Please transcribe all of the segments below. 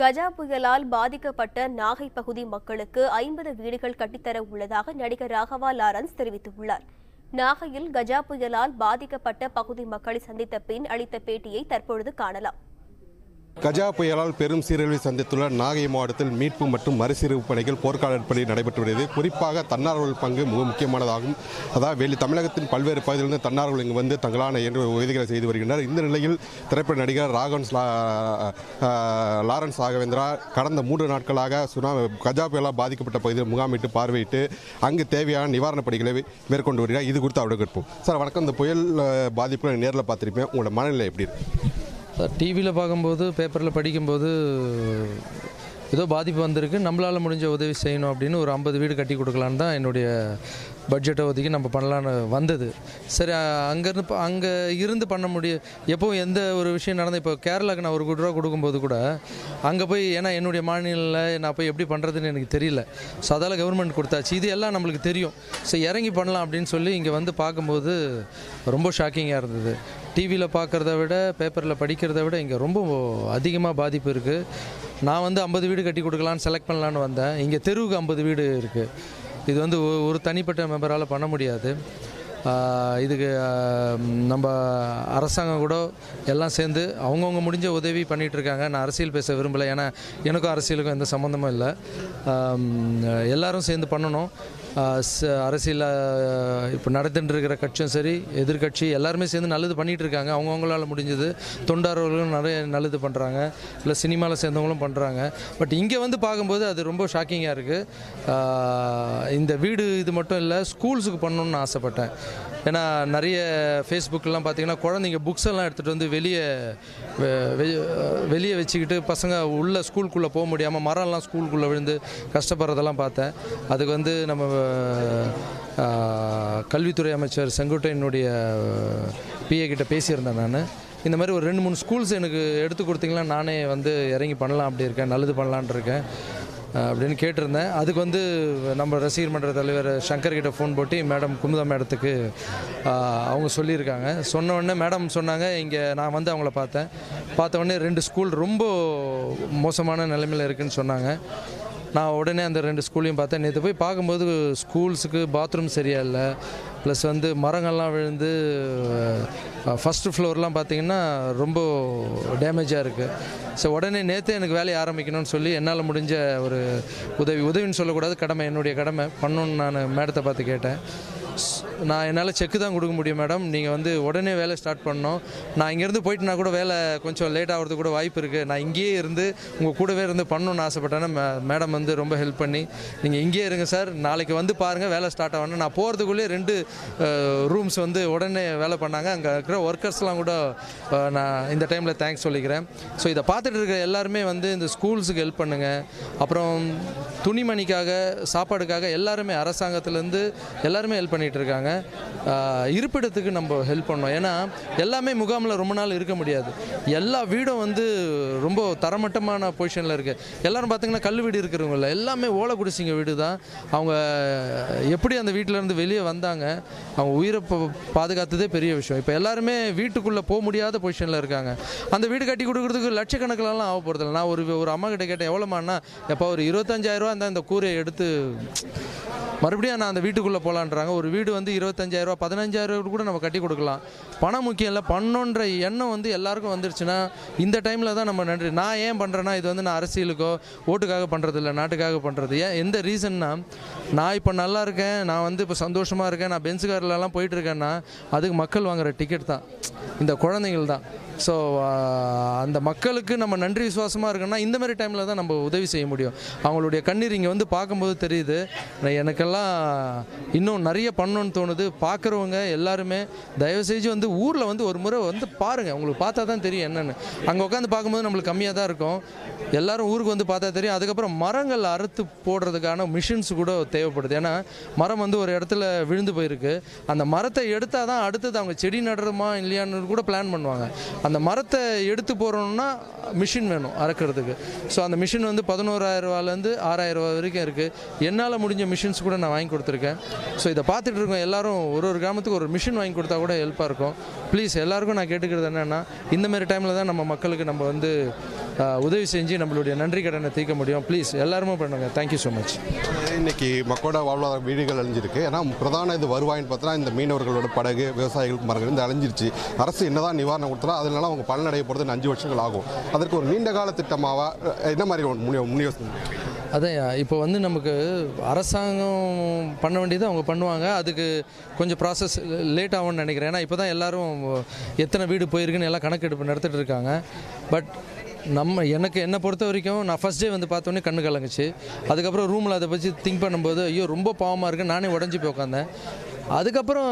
கஜா புயலால் பாதிக்கப்பட்ட நாகை பகுதி மக்களுக்கு ஐம்பது வீடுகள் கட்டித்தர உள்ளதாக நடிகர் ராகவா லாரன்ஸ் தெரிவித்துள்ளார். நாகையில் கஜா புயலால் பாதிக்கப்பட்ட பகுதி மக்களை சந்தித்த பின் அளித்த பேட்டியை தற்பொழுது காணலாம். கஜா புயலால் பெரும் சீரழிவை சந்தித்துள்ள நாகை மாவட்டத்தில் மீட்பு மற்றும் மறுசீரமைப்பு பணிகள் போர்க்கால அடிப்படையில் நடைபெற்று வருகிறது குறிப்பாக தன்னார்வல் பங்கு மிக முக்கியமானதாகும். அதாவது வெளி தமிழகத்தின் பல்வேறு பகுதிகளிலிருந்து தன்னார்வல் இங்கு வந்து தங்களான என்று உதவிகளை செய்து வருகின்றனர். இந்த நிலையில் திரைப்பட நடிகர் ராகவன்ஸ் லா- லாரன்ஸ் ராகவேந்திரா கடந்த மூன்று நாட்களாக சுனாமி கஜா புயலால் பாதிக்கப்பட்ட பகுதியில் முகாமிட்டு பார்வையிட்டு அங்கு தேவையான நிவாரணப் பணிகளை மேற்கொண்டு வருகிறார். இது குறித்து அவர்கள் கேட்போம். சார் வணக்கம். இந்த புயல் பாதிப்புகளை நேரில் பார்த்திருப்பேன் உங்களோட மனநிலை எப்படி இருக்கு? டிவியில் பார்க்கும்போது பேப்பரில் படிக்கும்போது ஏதோ பாதிப்பு வந்திருக்கு. நம்மளால் முடிஞ்ச உதவி செய்யணும் அப்படின்னு ஒரு ஐம்பது வீடு கட்டி கொடுக்கலான்னு தான் என்னுடைய பட்ஜெட்டை ஒதுக்கி நம்ம பண்ணலான்னு வந்தது. சரி அங்கேருந்து அங்கே இருந்து பண்ண முடியும் எப்போவும் எந்த ஒரு விஷயம் நடந்து இப்போ கேரளாவுக்கு நான் ஒரு கோடி ரூபா கொடுக்கும்போது கூட அங்கே போய் ஏன்னா என்னுடைய மாநிலத்தில் நான் போய் எப்படி பண்ணுறதுன்னு எனக்கு தெரியல. ஸோ அதால் கவர்மெண்ட் கொடுத்தாச்சு. இது எல்லாம் நம்மளுக்கு தெரியும். ஸோ இறங்கி பண்ணலாம் அப்படின்னு சொல்லி இங்கே வந்து பார்க்கும்போது ரொம்ப ஷாக்கிங்காக இருந்தது. டிவியில் பார்க்குறத விட பேப்பரில் படிக்கிறத விட இங்கே ரொம்ப அதிகமாக பாதிப்பு இருக்குது நான் வந்து ஐம்பது வீடு கட்டி கொடுக்கலான்னு செலக்ட் பண்ணலான்னு வந்தேன். இங்கே தெருவுக்கு ஐம்பது வீடு இருக்குது இது வந்து ஒரு தனிப்பட்ட மெம்பரால் பண்ண முடியாது. இதுக்கு நம்ம அரசாங்கம் கூட எல்லாம் சேர்ந்து அவங்கவுங்க முடிஞ்ச உதவி பண்ணிகிட்ருக்காங்க இருக்காங்க. நான் அரசியல் பேச விரும்பலை. ஏன்னா எனக்கும் அரசியலுக்கும் எந்த சம்மந்தமும் இல்லை. எல்லோரும் சேர்ந்து பண்ணணும். அரசியல் இப்போ நடந்துட்டு இருக்கிற கட்சியும் சரி எதிர்க்கட்சி எல்லாருமே சேர்ந்து நல்லது பண்ணிகிட்டு இருக்காங்க அவங்கவுங்களால முடிஞ்சது. தொண்டாரர்களும் நிறைய நல்லது பண்ணுறாங்க இல்லை சினிமாவில் சேர்ந்தவங்களும் பண்ணுறாங்க பட் இங்கே வந்து பார்க்கும்போது அது ரொம்ப ஷாக்கிங்காக இருக்குது இந்த வீடு இது மட்டும் இல்லை ஸ்கூல்ஸுக்கு பண்ணணுன்னு ஆசைப்பட்டேன். ஏன்னா நிறைய ஃபேஸ்புக்கெலாம் பார்த்தீங்கன்னா குழந்தைங்க புக்ஸ் எல்லாம் எடுத்துகிட்டு வந்து வெளியே வெ- வெ- வெளியே வச்சுக்கிட்டு பசங்க உள்ளே ஸ்கூலுக்குள்ளே போக முடியாமல் மரம்லாம் ஸ்கூலுக்குள்ளே விழுந்து கஷ்டப்படுறதெல்லாம் பார்த்தேன். அதுக்கு வந்து நம்ம கல்வித்துறை அமைச்சர் செங்கோட்டையனுடைய பிஏ கிட்ட பேசியிருந்தேன் நான். இந்த மாதிரி ஒரு ரெண்டு மூணு ஸ்கூல்ஸ் எனக்கு எடுத்து கொடுத்தீங்கன்னா நானே வந்து இறங்கி பண்ணலாம் அப்படி இருக்கேன் நல்லது பண்ணலான் இருக்கேன். அப்படின்னு கேட்டிருந்தேன். அதுக்கு வந்து நம்ம ரசிகர் மன்ற தலைவர் சங்கர் கிட்ட ஃபோன் போட்டு மேடம் குமுதா மேடத்துக்கு அவங்க சொல்லியிருக்காங்க. சொன்ன உடனே மேடம் சொன்னாங்க இங்கே நான் வந்து அவங்கள பார்த்தேன். பார்த்த உடனே ரெண்டு ஸ்கூல் ரொம்ப மோசமான நிலைமையில் இருக்குன்னு சொன்னாங்க. நான் உடனே அந்த ரெண்டு ஸ்கூலையும் பார்த்தேன். நேற்று போய் பார்க்கும்போது ஸ்கூல்ஸுக்கு பாத்ரூம் சரியா இல்லை ப்ளஸ் வந்து மரங்கள்லாம் விழுந்து ஃபஸ்ட்டு ஃப்ளோர்லாம் பார்த்தீங்கன்னா ரொம்ப டேமேஜாக இருக்குது ஸோ உடனே நேற்று எனக்கு வேலையை ஆரம்பிக்கணும்னு சொல்லி என்னால் முடிஞ்ச ஒரு உதவி உதவின்னு சொல்லக்கூடாது. கடமை என்னுடைய கடமை. பண்ணணும்னு நான் மேடத்தை பார்த்து கேட்டேன். நான் என்னால் செக்கு தான் கொடுக்க முடியும் மேடம் நீங்கள் வந்து உடனே வேலை ஸ்டார்ட் பண்ணோம் நான் இங்கேருந்து போயிட்டுனா கூட வேலை கொஞ்சம் லேட் ஆகிறது கூட வாய்ப்பு இருக்குது நான் இங்கேயே இருந்து உங்கள் கூடவே இருந்து பண்ணணும்னு ஆசைப்பட்டேன்னா மேடம் வந்து ரொம்ப ஹெல்ப் பண்ணி நீங்கள் இங்கேயே இருங்க சார் நாளைக்கு வந்து பாருங்கள் வேலை ஸ்டார்ட் ஆகணும் நான் போகிறதுக்குள்ளேயே ரெண்டு ரூம்ஸ் வந்து உடனே வேலை பண்ணாங்க. அங்கே இருக்கிற ஒர்க்கர்ஸ்லாம் கூட நான் இந்த டைமில் தேங்க்ஸ் சொல்லிக்கிறேன். ஸோ இதை பார்த்துட்டு இருக்கிற எல்லாருமே வந்து இந்த ஸ்கூல்ஸுக்கு ஹெல்ப் பண்ணுங்கள் அப்புறம் துணிமணிக்காக சாப்பாடுக்காக எல்லாருமே அரசாங்கத்துலேருந்து எல்லாருமே ஹெல்ப் பண்ணிகிட்டு இருக்காங்க இருப்பிடத்துக்கு நம்ம ஹெல்ப் பண்ணோம். ஏன்னா எல்லாமே முகாமில் ரொம்ப நாள் இருக்க முடியாது. எல்லா வீடும் வந்து ரொம்ப தரமட்டமான பொசிஷனில் இருக்குது எல்லோரும் பார்த்தீங்கன்னா கல் வீடு இருக்கிறவங்கள எல்லாமே ஓலை குடிசிங்க வீடு தான் அவங்க எப்படி அந்த வீட்டில் இருந்து வெளியே வந்தாங்க அவங்க உயிரை பாதுகாத்ததே பெரிய விஷயம். இப்போ எல்லாருமே வீட்டுக்குள்ளே போக முடியாத பொசிஷனில் இருக்காங்க. அந்த வீடு கட்டி கொடுக்குறதுக்கு லட்சக்கணக்கிலலாம் ஆக போகிறதில்ல நான் ஒரு ஒரு அம்மா கிட்ட கேட்டேன் எவ்வளோமாண்ணா எப்போ ஒரு இருபத்தஞ்சாயிரரூவா இருந்தால் இந்த கூரையை எடுத்து மறுபடியும் நான் அந்த வீட்டுக்குள்ளே போகலான்றாங்க ஒரு வீடு வந்து இருபத்தஞ்சாயிரரூவா பதினஞ்சாயிரம் கூட நம்ம கட்டி கொடுக்கலாம். பணம் முக்கியம் இல்லை பண்ணோன்ற எண்ணம் வந்து எல்லாருக்கும் வந்துருச்சுன்னா இந்த டைமில் தான் நம்ம நன்றி. நான் ஏன் பண்ணுறேன்னா இது வந்து நான் அரசியலுக்கோ ஓட்டுக்காக பண்ணுறது இல்லை நாட்டுக்காக பண்ணுறது ஏன் எந்த ரீசன்னா நான் இப்போ நல்லா இருக்கேன் நான் வந்து இப்போ சந்தோஷமாக இருக்கேன் நான் பென்ஸ் கார்லலாம் போயிட்டுருக்கேன்னா அதுக்கு மக்கள் வாங்குகிற டிக்கெட் தான். இந்த குழந்தைகள் தான். ஸோ அந்த மக்களுக்கு நம்ம நன்றி விசுவாசமாக இருக்கணும்னா இந்த மாதிரி டைமில் தான் நம்ம உதவி செய்ய முடியும். அவங்களுடைய கண்ணீர் இங்கே வந்து பார்க்கும்போது தெரியுது. எனக்கெல்லாம் இன்னும் நிறைய பண்ணணும்னு தோணுது. பார்க்குறவங்க எல்லாருமே தயவு செஞ்சு வந்து ஊரில் வந்து ஒரு முறை வந்து பாருங்கள் உங்களுக்கு பார்த்தா தான் தெரியும் என்னென்னு. அங்கே உட்காந்து பார்க்கும்போது நம்மளுக்கு கம்மியாக தான் இருக்கும். எல்லாரும் ஊருக்கு வந்து பார்த்தா தெரியும். அதுக்கப்புறம் மரங்கள் அறுத்து போடுறதுக்கான மிஷின்ஸ் கூட தேவைப்படுது. ஏன்னா மரம் வந்து ஒரு இடத்துல விழுந்து போயிருக்கு. அந்த மரத்தை எடுத்தால் தான் அடுத்தது அவங்க செடி நடுறோமா இல்லையான்னு கூட பிளான் பண்ணுவாங்க. அந்த மரத்தை எடுத்து போகிறோம்னா மிஷின் வேணும் அறுக்கிறதுக்கு. ஸோ அந்த மிஷின் வந்து பதினோராயிரம் ரூபாலேருந்து ஆறாயிரம் ரூபா வரைக்கும் இருக்குது என்னால் முடிஞ்ச மிஷின்ஸ் கூட நான் வாங்கி கொடுத்துருக்கேன். ஸோ இதை பார்த்துட்டு இருக்கோம் எல்லாரும் ஒரு ஒரு கிராமத்துக்கு ஒரு மிஷின் வாங்கி கொடுத்தா கூட ஹெல்ப்பாக இருக்கும். ப்ளீஸ் எல்லாருக்கும் நான் கேட்டுக்கிறது என்னென்னா இந்தமாரி டைமில் தான் நம்ம மக்களுக்கு நம்ம வந்து உதவி செஞ்சு நம்மளுடைய நன்றி கடனை தீர்க்க முடியும். ப்ளீஸ் எல்லாருமே பண்ணுங்க. தேங்க்யூ ஸோ மச் இன்னைக்கு மக்களோட வாழ்வாதார வீடுகள் அழிஞ்சிருக்கு. ஏன்னா பிரதான இது வருவாயின்னு பார்த்தா இந்த மீனவர்களோட படகு விவசாயிகளுக்கு மரங்கள் இந்த அழிஞ்சிருச்சு. அரசு என்னதான் நிவாரணம் கொடுத்தாலும் அதனால அவங்க பலனடைய போகிறது அஞ்சு வருஷங்கள் ஆகும். அதற்கு ஒரு நீண்ட கால திட்டமாவா என்ன மாதிரி முன்யோசனை அதான் இப்போ வந்து நமக்கு அரசாங்கம் பண்ண வேண்டியது அவங்க பண்ணுவாங்க. அதுக்கு கொஞ்சம் ப்ராசஸ் லேட் ஆகும்னு நினைக்கிறேன். ஏன்னா இப்போ தான் எல்லாரும் எத்தனை வீடு போயிருக்குன்னு எல்லாம் கணக்கெடுப்பு நடத்திட்டு இருக்காங்க. பட் நம்ம எனக்கு என்னை பொறுத்த வரைக்கும் நான் ஃபஸ்ட் டே வந்து பார்த்தோன்னே கண்ணு கலங்குச்சு. அதுக்கப்புறம் ரூமில் அதை பற்றி திங்க் பண்ணும்போது ஐயோ ரொம்ப பாவமாக இருக்குது நானே உடஞ்சி போய் உட்காந்தேன் அதுக்கப்புறம்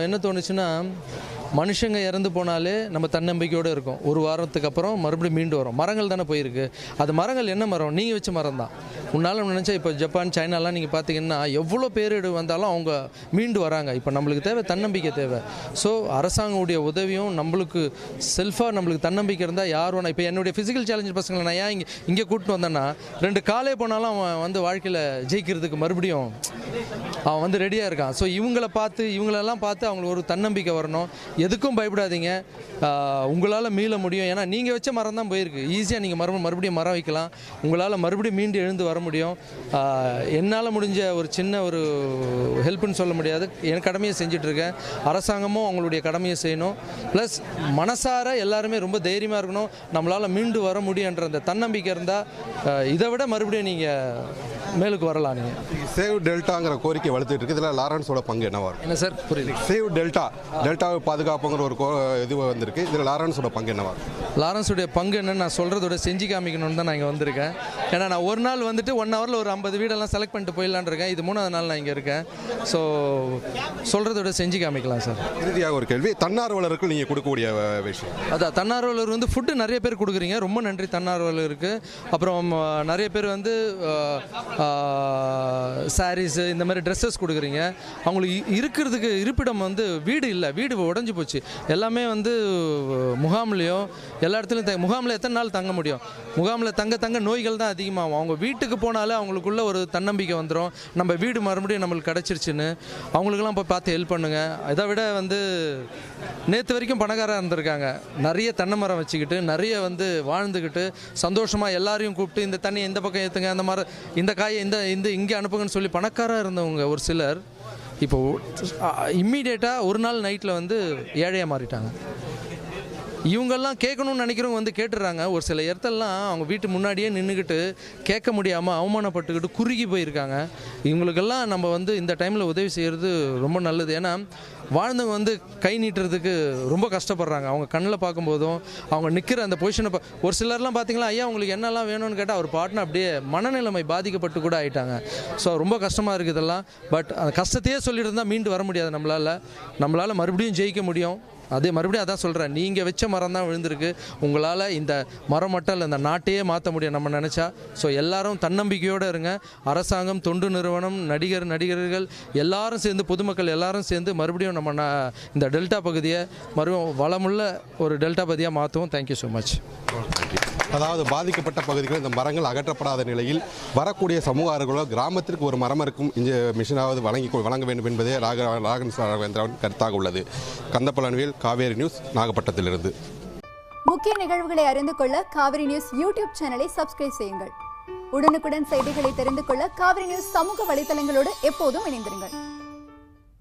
என்ன தோணுச்சுன்னா மனுஷங்க இறந்து போனாலே நம்ம தன்னம்பிக்கையோடு இருக்கும். ஒரு வாரத்துக்கு அப்புறம் மறுபடியும் மீண்டு வரும். மரங்கள் தானே போயிருக்கு. அது மரங்கள் என்ன மரம்? நீங்கள் வச்ச மரம் தான். உன்னால் நினச்சா இப்போ ஜப்பான் சைனாலாம் நீங்கள் பார்த்தீங்கன்னா எவ்வளோ பேரிடு வந்தாலும் அவங்க மீண்டு வராங்க. இப்போ நம்மளுக்கு தேவை தன்னம்பிக்கை தேவை. ஸோ அரசாங்கமுடைய உதவியும் நம்மளுக்கு செல்ஃபாக நம்மளுக்கு தன்னம்பிக்கை இருந்தால் யார் வேணா இப்போ என்னுடைய ஃபிசிக்கல் சேலஞ்சு பசங்களை நான் ஏன் இங்கே இங்கே கூப்பிட்டு வந்தேன்னா ரெண்டு காலே போனாலும் அவன் வந்து வாழ்க்கையில் ஜெயிக்கிறதுக்கு மறுபடியும் அவன் வந்து ரெடியாக இருக்கான். ஸோ இவங்களை பார்த்து இவங்களெல்லாம் பார்த்து அவங்களுக்கு ஒரு தன்னம்பிக்கை வரணும். எதுக்கும் பயப்படாதீங்க. உங்களால் மீள முடியும். ஏன்னா நீங்கள் வச்ச மரம் தான் போயிருக்கு. ஈஸியாக நீங்கள் மரம் மறுபடியும் மரம் வைக்கலாம். உங்களால் மறுபடியும் மீண்டு எழுந்து வர முடியும். என்னால் முடிஞ்ச ஒரு சின்ன ஒரு ஹெல்ப்னு சொல்ல முடியாது. என் கடமையை செஞ்சிட்ருக்கேன். அரசாங்கமும் அவங்களுடைய கடமையை செய்யணும். ப்ளஸ் மனசார எல்லாருமே ரொம்ப தைரியமாக இருக்கணும். நம்மளால் மீண்டு வர முடியுன்ற அந்த தன்னம்பிக்கை இருந்தால் இதை விட மறுபடியும் நீங்கள் மேலுக்கு வரலாம் நீங்கள் சேவ் டெல்டாங்கிற கோரிக்கை வலுத்துட்டு இருக்கு இதில் லாரன்ஸோட பங்கு என்னவா என்ன சார்? புரியல சேவ் டெல்டா டெல்டாவை பாதுகாப்புங்கிற ஒரு இது வந்திருக்கு. இதில் லாரன்ஸோட பங்கு என்னவா லாரன்ஸுடைய பங்கு என்னன்னு நான் சொல்கிறதோட செஞ்சு காமிக்கணும்னு தான் நான் இங்கே வந்திருக்கேன். ஏன்னா நான் ஒரு நாள் வந்துட்டு ஒன் ஹவரில் ஒரு ஐம்பது வீடெல்லாம் செலக்ட் பண்ணிட்டு இருக்கேன். இது மூணாவது நாள் நான் இங்கே இருக்கேன். ஸோ சொல்கிறதோட செஞ்சு காமிக்கலாம் சார். இறுதியாக ஒரு கேள்வி. தன்னார்வலருக்கு நீங்கள் கொடுக்கக்கூடிய விஷயம். அதான் தன்னார்வலர் வந்து ஃபுட்டு நிறைய பேர் கொடுக்குறீங்க. ரொம்ப நன்றி தன்னார்வலருக்கு. அப்புறம் நிறைய பேர் வந்து சாரீஸு இந்த மாதிரி ட்ரெஸ்ஸஸ் கொடுக்குறீங்க. அவங்களுக்கு இருக்கிறதுக்கு இருப்பிடம் வந்து வீடு இல்லை. வீடு உடஞ்சி போச்சு. எல்லாமே வந்து முகாம்லேயும் எல்லா இடத்துலையும் த- முகாமில் எத்தனை நாள் தங்க முடியும்? முகாமில் தங்க தங்க நோய்கள் தான் அதிகமாகும். அவங்க வீட்டுக்கு போனாலே அவங்களுக்குள்ள ஒரு தன்னம்பிக்கை வந்துடும் நம்ம வீடு மறுபடியும் நம்மளுக்கு கிடச்சிருச்சுன்னு. அவங்களுக்கெல்லாம் போய் பார்த்து ஹெல்ப் பண்ணுங்கள் இதை விட வந்து நேற்று வரைக்கும் பணக்காராக இருந்திருக்காங்க. நிறைய தென்னை மரம் வச்சுக்கிட்டு நிறைய வந்து வாழ்ந்துக்கிட்டு சந்தோஷமாக எல்லாரையும் கூப்பிட்டு இந்த தண்ணியை இந்த பக்கம் ஏற்றுங்க அந்த மாதிரி இந்த காய் இந்த இந்த இங்கே அனுப்புங்கன்னு சொல்லி பணக்காராக இருந்தவங்க ஒரு சிலர் இப்போ இம்மீடியேட்டாக ஒரு நாள் நைட்டில் வந்து ஏழையாக மாறிட்டாங்க. இவங்கெல்லாம் கேட்கணும்னு நினைக்கிறவங்க வந்து கேட்டுடுறாங்க. ஒரு சில இடத்தெல்லாம் அவங்க வீட்டு முன்னாடியே நின்றுக்கிட்டு கேட்க முடியாமல் அவமானப்பட்டுக்கிட்டு குறுகி போயிருக்காங்க. இவங்களுக்கெல்லாம் நம்ம வந்து இந்த டைமில் உதவி செய்கிறது ரொம்ப நல்லது. ஏன்னா வாழ்ந்தவங்க வந்து கை நீட்டுறதுக்கு ரொம்ப கஷ்டப்படுறாங்க. அவங்க கண்ணில் பார்க்கும்போதும் அவங்க நிற்கிற அந்த பொசிஷனை பா ஒரு சிலர்லாம் பார்த்தீங்களா ஐயா உங்களுக்கு என்னெல்லாம் வேணும்னு கேட்டால் அவர் பாட்டின அப்படியே மனநிலைமை பாதிக்கப்பட்டு கூட ஆயிட்டாங்க. ஸோ ரொம்ப கஷ்டமாக இருக்குது இதெல்லாம். பட் அந்த கஷ்டத்தையே சொல்லிட்டு இருந்தால் மீண்டு வர முடியாது நம்மளால். நம்மளால் மறுபடியும் ஜெயிக்க முடியும். அதே மறுபடியும் அதான் சொல்கிறேன் நீங்கள் வச்ச மரம் தான் விழுந்திருக்கு. உங்களால் இந்த மரம் மட்டும் இல்லை இந்த நாட்டையே மாற்ற முடியும் நம்ம நினச்சா. ஸோ எல்லாரும் தன்னம்பிக்கையோடு இருங்க. அரசாங்கம் தொண்டு நிறுவனம் நடிகர் நடிகர்கள் எல்லாரும் சேர்ந்து பொதுமக்கள் எல்லாரும் சேர்ந்து மறுபடியும் நம்ம இந்த டெல்டா பகுதியை மறுபடியும் வளமுள்ள ஒரு டெல்டா பகுதியாக மாற்றுவோம் தேங்க்யூ ஸோ மச் அதாவது பாதிக்கப்பட்ட பகுதிகளில் இந்த மரங்கள் அகற்றப்படாத நிலையில் வரக்கூடிய சமூக ஆர்வலர்களோ கிராமத்திற்கு ஒரு மரம் இருக்கும் இந்த மிஷினாவது வழங்கி வழங்க வேண்டும் என்பதே ராக ராகன் ராகவேந்திராவின் கருத்தாக உள்ளது. கந்தப்பலன்வேல் காவேரி நியூஸ் நாகப்பட்டினத்திலிருந்து. முக்கிய நிகழ்வுகளை அறிந்து கொள்ள காவிரி நியூஸ் யூடியூப் சேனலை சப்ஸ்கிரைப் செய்யுங்கள். உடனுக்குடன் செய்திகளை தெரிந்து கொள்ள காவிரி நியூஸ் சமூக வலைதளங்களோடு எப்போதும் இணைந்திருங்கள்.